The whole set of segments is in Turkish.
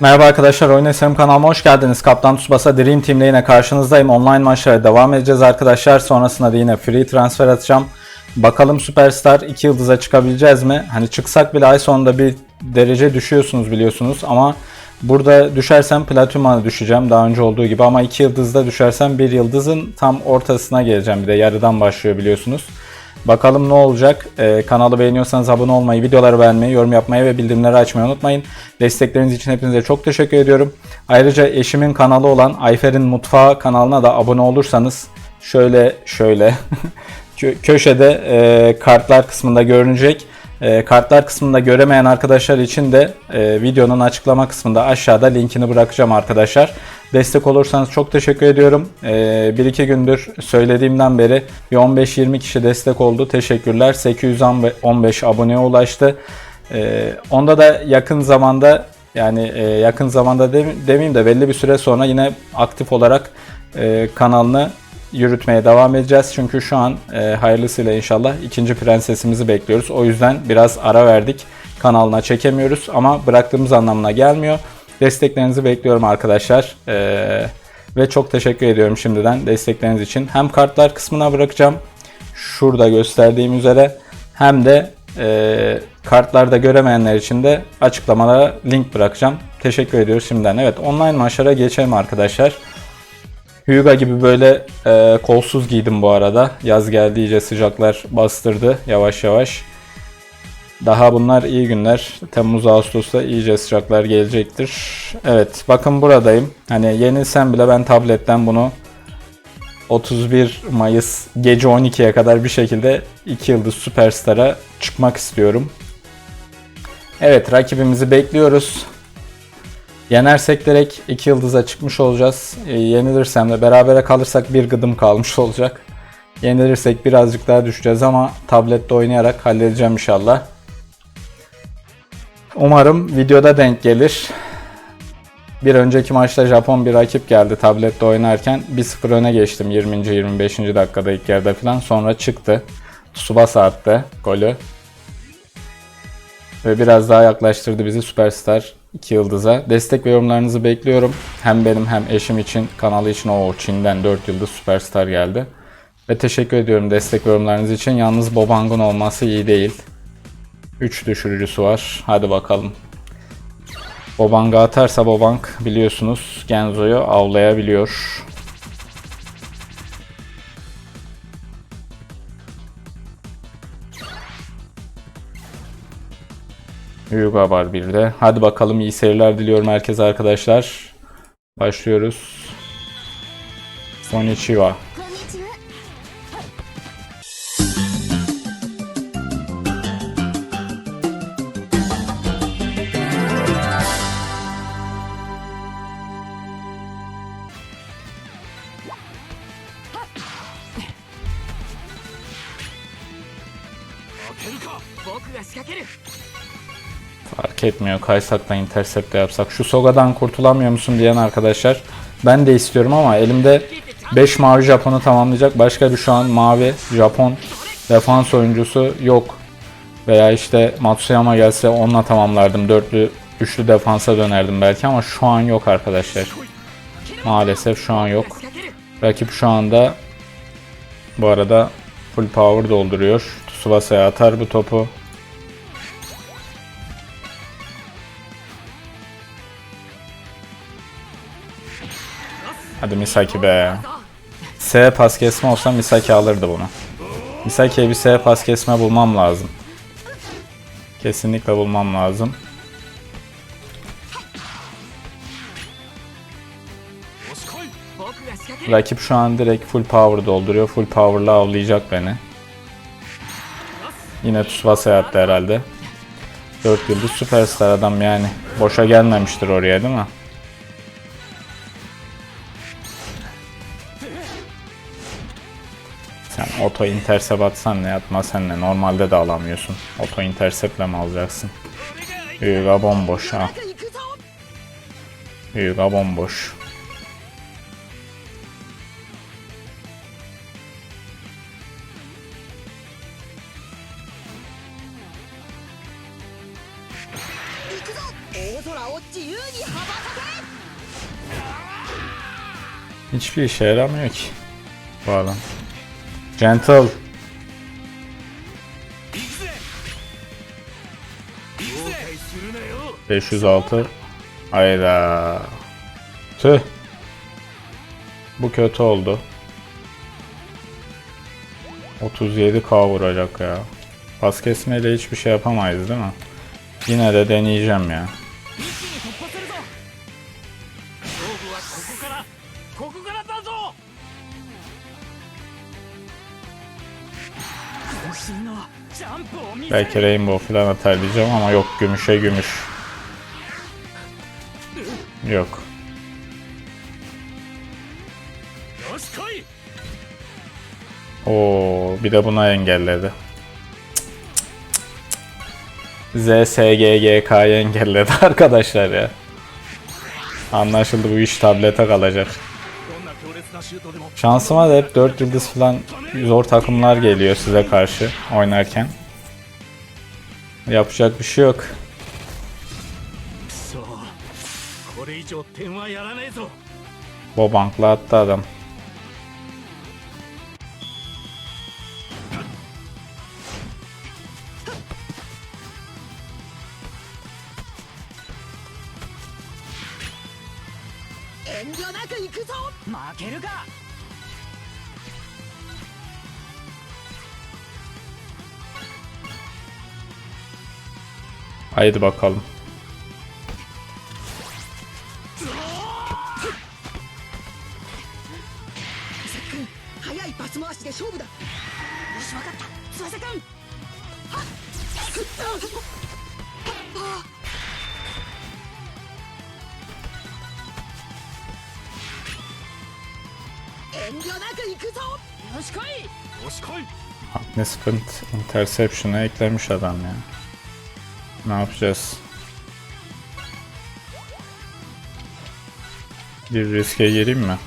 Merhaba arkadaşlar, Oyun kanalıma hoş geldiniz. Kaptan Tsubasa Dream Team'le yine karşınızdayım. Online maçlara devam edeceğiz arkadaşlar. Sonrasında da yine free transfer atacağım. Bakalım Superstar 2 yıldıza çıkabileceğiz mi? Hani çıksak bile ay sonunda bir derece düşüyorsunuz biliyorsunuz ama burada düşersem Platinum'a düşeceğim daha önce olduğu gibi ama 2 yıldızda düşersem 1 yıldızın tam ortasına geleceğim. Bir de yarıdan başlıyor biliyorsunuz. Bakalım ne olacak. Ee, kanalı beğeniyorsanız abone olmayı, videoları beğenmeyi, yorum yapmayı ve bildirimleri açmayı unutmayın. Destekleriniz için hepinize çok teşekkür ediyorum. Ayrıca eşimin kanalı olan Ayfer'in Mutfağı kanalına da abone olursanız şöyle şöyle kö- köşede e, kartlar kısmında görünecek. E, kartlar kısmında göremeyen arkadaşlar için de e, videonun açıklama kısmında aşağıda linkini bırakacağım arkadaşlar. Destek olursanız çok teşekkür ediyorum. E, 1-2 gündür söylediğimden beri bir 15-20 kişi destek oldu. Teşekkürler. 815 aboneye ulaştı. E, onda da yakın zamanda yani e, yakın zamanda dem- demeyeyim de belli bir süre sonra yine aktif olarak e, kanalını yürütmeye devam edeceğiz. Çünkü şu an e, hayırlısıyla inşallah ikinci prensesimizi bekliyoruz. O yüzden biraz ara verdik. Kanalına çekemiyoruz ama bıraktığımız anlamına gelmiyor. Desteklerinizi bekliyorum arkadaşlar. E, ve çok teşekkür ediyorum şimdiden destekleriniz için. Hem kartlar kısmına bırakacağım. Şurada gösterdiğim üzere. Hem de e, kartlarda göremeyenler için de açıklamalara link bırakacağım. Teşekkür ediyoruz şimdiden. Evet online maçlara geçelim arkadaşlar. Hyuga gibi böyle e, kolsuz giydim bu arada. Yaz geldi iyice sıcaklar bastırdı yavaş yavaş. Daha bunlar iyi günler. Temmuz Ağustos'ta iyice sıcaklar gelecektir. Evet bakın buradayım. Hani yenilsem bile ben tabletten bunu 31 Mayıs gece 12'ye kadar bir şekilde 2 yıldız Superstar'a çıkmak istiyorum. Evet rakibimizi bekliyoruz. Yenersek direkt 2 yıldıza çıkmış olacağız. E, yenilirsem de berabere kalırsak bir gıdım kalmış olacak. Yenilirsek birazcık daha düşeceğiz ama tablette oynayarak halledeceğim inşallah. Umarım videoda denk gelir. Bir önceki maçta Japon bir rakip geldi tablette oynarken 1-0 öne geçtim 20. 25. dakikada ilk yarıda falan sonra çıktı. Tsubasa attı golü. Ve biraz daha yaklaştırdı bizi Superstar 2 yıldıza. Destek ve yorumlarınızı bekliyorum. Hem benim hem eşim için, kanalı için o Çin'den 4 yıldız Superstar geldi. Ve teşekkür ediyorum destek ve yorumlarınız için. Yalnız Bobang'ın olması iyi değil. 3 düşürücüsü var. Hadi bakalım. Bobang'a atarsa Bobang biliyorsunuz Genzo'yu avlayabiliyor. Hyuga var bir de. Hadi bakalım iyi seyirler diliyorum herkese arkadaşlar. Başlıyoruz. Konnichiwa. Fark etmiyor. Kaysak da intercept de yapsak. Şu Soga'dan kurtulamıyor musun diyen arkadaşlar. Ben de istiyorum ama elimde 5 mavi Japon'u tamamlayacak başka bir şu an mavi Japon defans oyuncusu yok. Veya işte Matsuyama gelse onunla tamamlardım. Dörtlü, üçlü defansa dönerdim belki ama şu an yok arkadaşlar. Maalesef şu an yok. Rakip şu anda bu arada full power dolduruyor. Tsubasa'ya atar bu topu. Hadi Misaki be. S pas kesme olsa Misaki alırdı bunu. Misaki'ye bir S pas kesme bulmam lazım. Kesinlikle bulmam lazım. Rakip şu an direkt full power dolduruyor. Full power'la avlayacak beni. Yine Tsubasa'ya attı herhalde. 4 yıldız süperstar adam yani. Boşa gelmemiştir oraya değil mi? Sen auto intercept atsan ne atmasan ne normalde de alamıyorsun. Auto interceptle mi alacaksın? Hyuga bomboş ha. Hyuga bomboş. に羽ばたけ Hiçbir işe yaramıyor ki. Bu adam. Gentle. 506 Hayda Tüh Bu kötü oldu 37k vuracak ya Pas kesmeyle hiçbir şey yapamayız değil mi? Yine de deneyeceğim ya ここからここからだぞ渾身のジャンプを見せる Belki Rainbow falan atar diyeceğim ama yok gümüşe gümüş Yok よし来い Oo, bir de buna engelledi. ZSGGK'yı engelledi arkadaşlar ya. Anlaşıldı bu iş tablete kalacak. Şansıma da hep 4 yıldız falan zor takımlar geliyor size karşı oynarken. Yapacak bir şey yok. Bobankla attı adam. くぞ負けるか Haydi bakalım. Agnes Sprint Interception'a eklemiş adam ya. Ne yapacağız? Bir riske gireyim mi?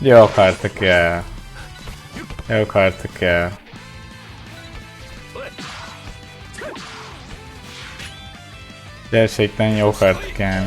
Yok artık ya. Yok artık ya. Gerçekten yok artık yani.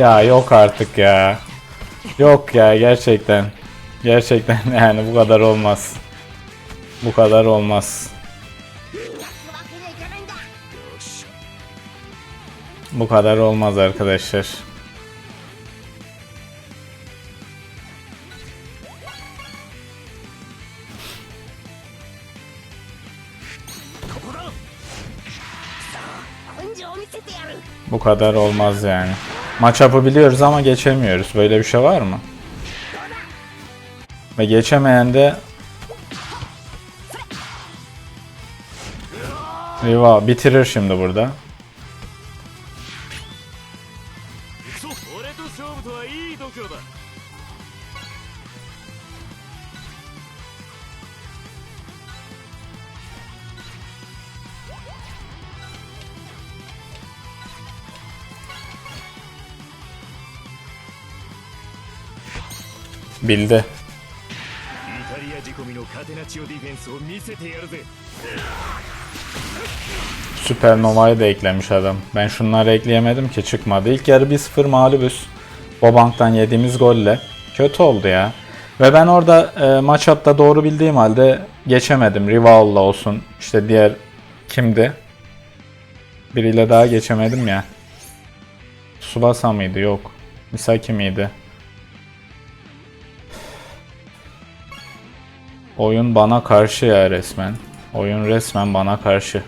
Ya yok artık ya. Yok ya gerçekten. Gerçekten yani bu kadar olmaz. Bu kadar olmaz. Bu kadar olmaz arkadaşlar. Bu kadar olmaz yani. Maç yapabiliyoruz ama geçemiyoruz. Böyle bir şey var mı? Ve geçemeyen de Riva bitirir şimdi burada. ぜ Süpernova'yı da eklemiş adam. Ben şunları ekleyemedim ki çıkmadı. İlk yarı 1-0 mağlubuz. Bobank'tan yediğimiz golle. Kötü oldu ya. Ve ben orada e, matchup'ta doğru bildiğim halde geçemedim. Rival'la olsun. İşte diğer kimdi? Biriyle daha geçemedim ya. Subasa mıydı? Yok. Misaki miydi? Oyun bana karşı ya resmen. Oyun resmen bana karşı.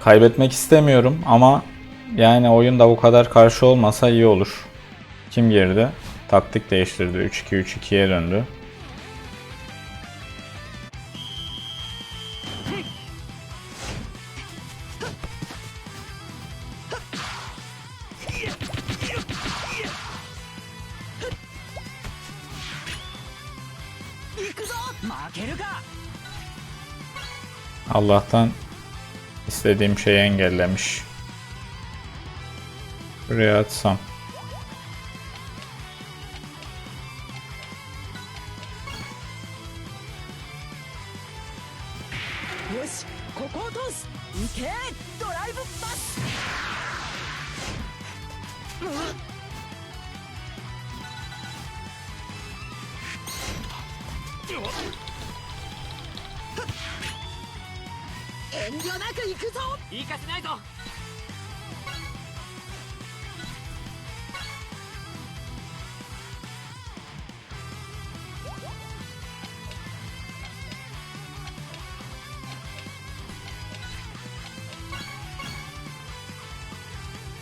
Kaybetmek istemiyorum ama yani oyun da bu kadar karşı olmasa iyi olur. Kim girdi? Taktik değiştirdi. 3-2-3-2'ye döndü. Allah'tan istediğim şeyi engellemiş. Buraya atsam.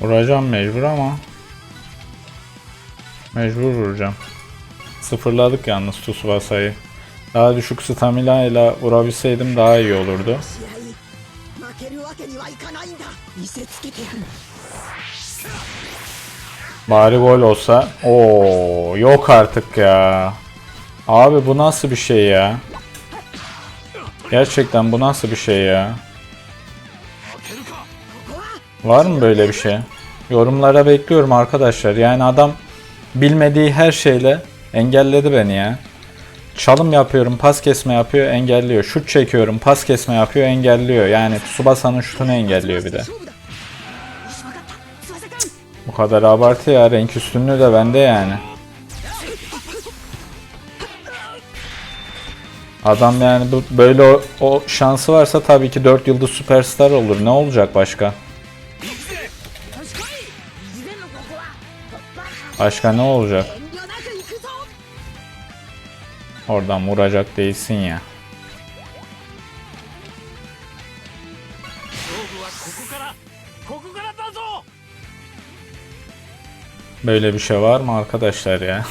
Vuracağım mecbur ama. Mecbur vuracağım. Sıfırladık yalnız Tsubasa'yı. Daha düşük stamina ile vurabilseydim daha iyi olurdu. Bari gol olsa. Oo, yok artık ya. Abi bu nasıl bir şey ya? Gerçekten bu nasıl bir şey ya? Var mı böyle bir şey? Yorumlara bekliyorum arkadaşlar. Yani adam bilmediği her şeyle engelledi beni ya. Çalım yapıyorum, pas kesme yapıyor, engelliyor. Şut çekiyorum, pas kesme yapıyor, engelliyor. Yani Tsubasa'nın şutunu engelliyor bir de. Bu kadar abartı ya. Renk üstünlüğü de bende yani. Adam yani bu, böyle o, o şansı varsa tabii ki 4 yıldız süperstar olur. Ne olacak başka? Başka ne olacak? Oradan vuracak değilsin ya. Böyle bir şey var mı arkadaşlar ya?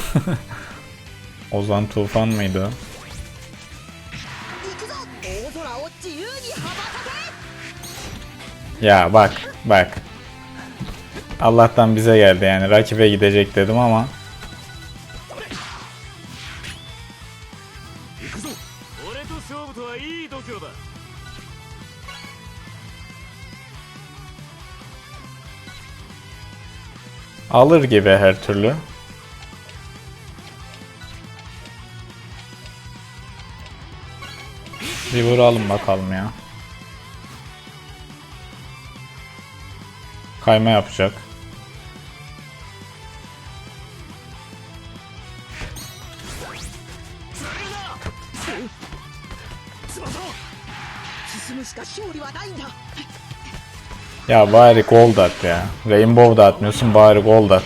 Ozan Tufan mıydı? Ya bak bak Allah'tan bize geldi yani. Rakibe gidecek dedim ama. Alır gibi her türlü. Bir vuralım bakalım ya. Kayma yapacak. Ya bari gol at ya. Rainbow da atmıyorsun bari gol at.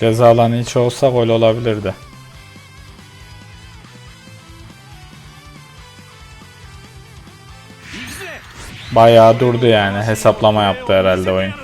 Ceza hiç olsa gol olabilirdi. Bayağı durdu yani. Hesaplama yaptı herhalde oyun.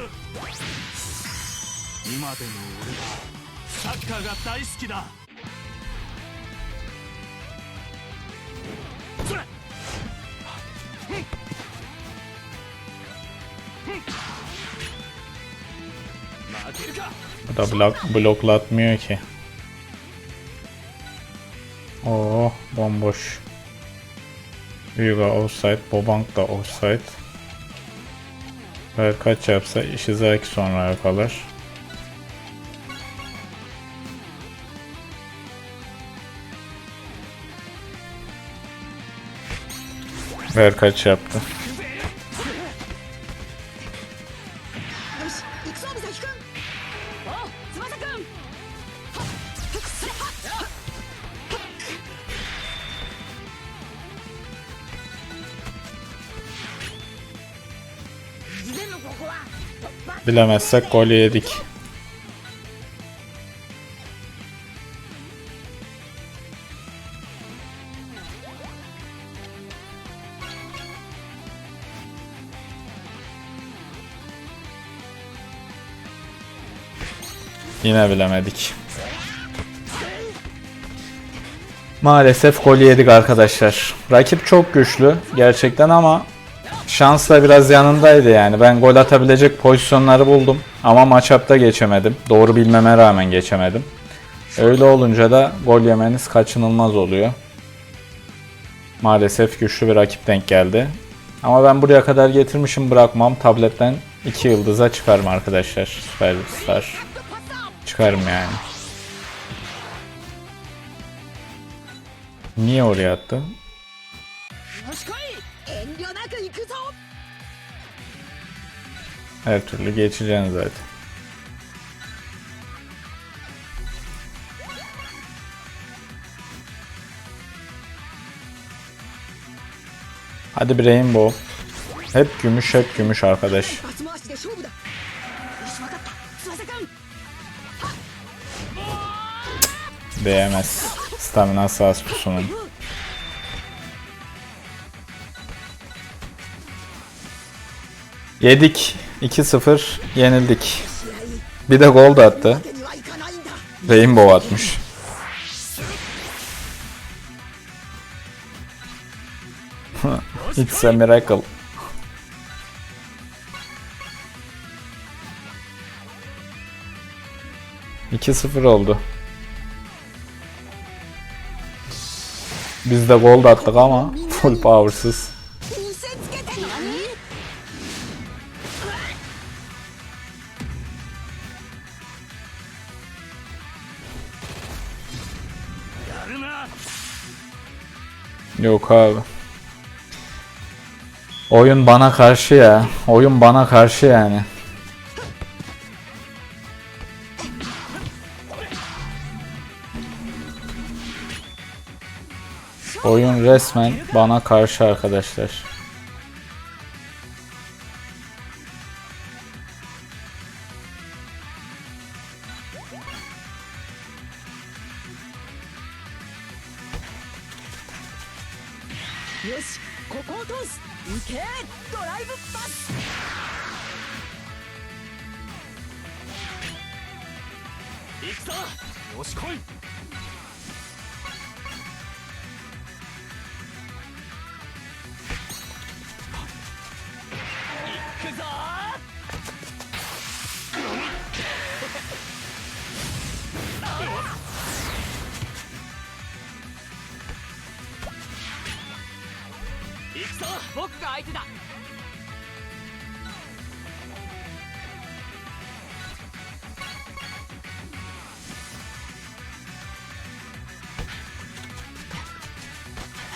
Bu da blok, bloklatmıyor ki. Oo bomboş. Hyuga offside, Bobank da offside. Kaç yapsa Ishizaki sonra kalır. Ver kaç yaptı. Bilemezsek gol yedik. Yine bilemedik. Maalesef gol yedik arkadaşlar. Rakip çok güçlü gerçekten ama şans da biraz yanındaydı yani. Ben gol atabilecek pozisyonları buldum ama matchup'ta geçemedim. Doğru bilmeme rağmen geçemedim. Öyle olunca da gol yemeniz kaçınılmaz oluyor. Maalesef güçlü bir rakip denk geldi. Ama ben buraya kadar getirmişim bırakmam. Tabletten 2 yıldıza çıkarım arkadaşlar. Süperstar. Çıkarım yani. Niye oraya attı? Her türlü geçeceksin zaten. Hadi bir rainbow. Hep gümüş hep gümüş arkadaş. Değmez. Stamina sağız pusunun. Yedik. 2-0 yenildik. Bir de gol da attı. Rainbow atmış. It's a miracle. İki sıfır oldu. Biz de gol da attık ama full powersız. Yok abi. Oyun bana karşı ya. Oyun bana karşı yani. Oyun resmen bana karşı arkadaşlar. 僕が相手だ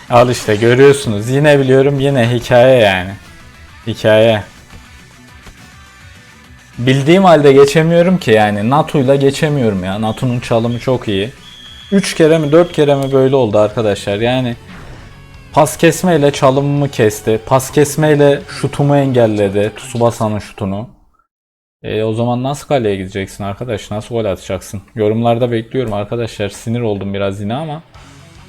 Al işte görüyorsunuz. Yine biliyorum yine hikaye yani. Hikaye. Bildiğim halde geçemiyorum ki yani. NATO'yla geçemiyorum ya. NATO'nun çalımı çok iyi. 3 kere mi 4 kere mi böyle oldu arkadaşlar. Yani pas kesmeyle çalımımı kesti. Pas kesmeyle şutumu engelledi. Tsubasa'nın şutunu. E, o zaman nasıl kaleye gideceksin arkadaş? Nasıl gol atacaksın? Yorumlarda bekliyorum arkadaşlar. Sinir oldum biraz yine ama.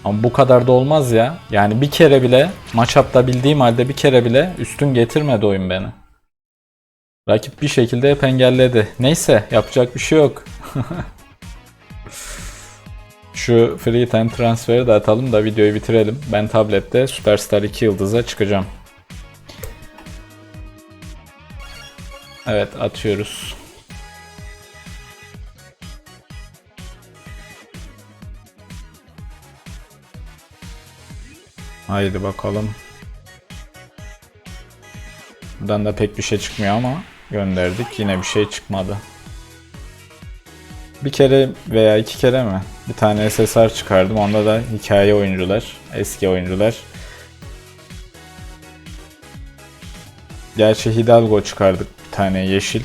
Ama bu kadar da olmaz ya. Yani bir kere bile maç up'ta bildiğim halde bir kere bile üstün getirmedi oyun beni. Rakip bir şekilde hep engelledi. Neyse yapacak bir şey yok. Şu free time transferi de atalım da videoyu bitirelim. Ben tablette Superstar 2 yıldıza çıkacağım. Evet atıyoruz. Haydi bakalım. Buradan da pek bir şey çıkmıyor ama gönderdik. Yine bir şey çıkmadı. Bir kere veya iki kere mi? Bir tane SSR çıkardım. Onda da hikaye oyuncular, eski oyuncular. Gerçi Hidalgo çıkardık bir tane yeşil.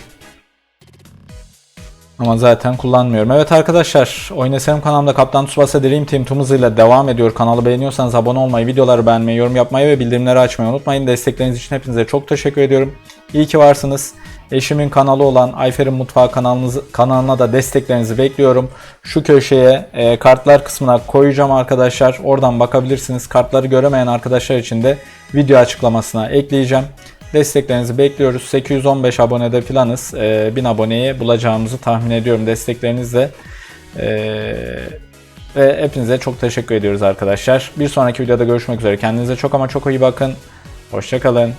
Ama zaten kullanmıyorum. Evet arkadaşlar, Oyun SRM kanalımda Kaptan Tsubasa Dream Team tüm hızıyla devam ediyor. Kanalı beğeniyorsanız abone olmayı, videoları beğenmeyi, yorum yapmayı ve bildirimleri açmayı unutmayın. Destekleriniz için hepinize çok teşekkür ediyorum. İyi ki varsınız. Eşimin kanalı olan Ayfer'in Mutfağı kanalınız, kanalına da desteklerinizi bekliyorum. Şu köşeye e, kartlar kısmına koyacağım arkadaşlar. Oradan bakabilirsiniz. Kartları göremeyen arkadaşlar için de video açıklamasına ekleyeceğim. Desteklerinizi bekliyoruz. 815 abonede filanız. E, 1000 aboneyi bulacağımızı tahmin ediyorum desteklerinizle. E, ve hepinize çok teşekkür ediyoruz arkadaşlar. Bir sonraki videoda görüşmek üzere. Kendinize çok ama çok iyi bakın. Hoşçakalın.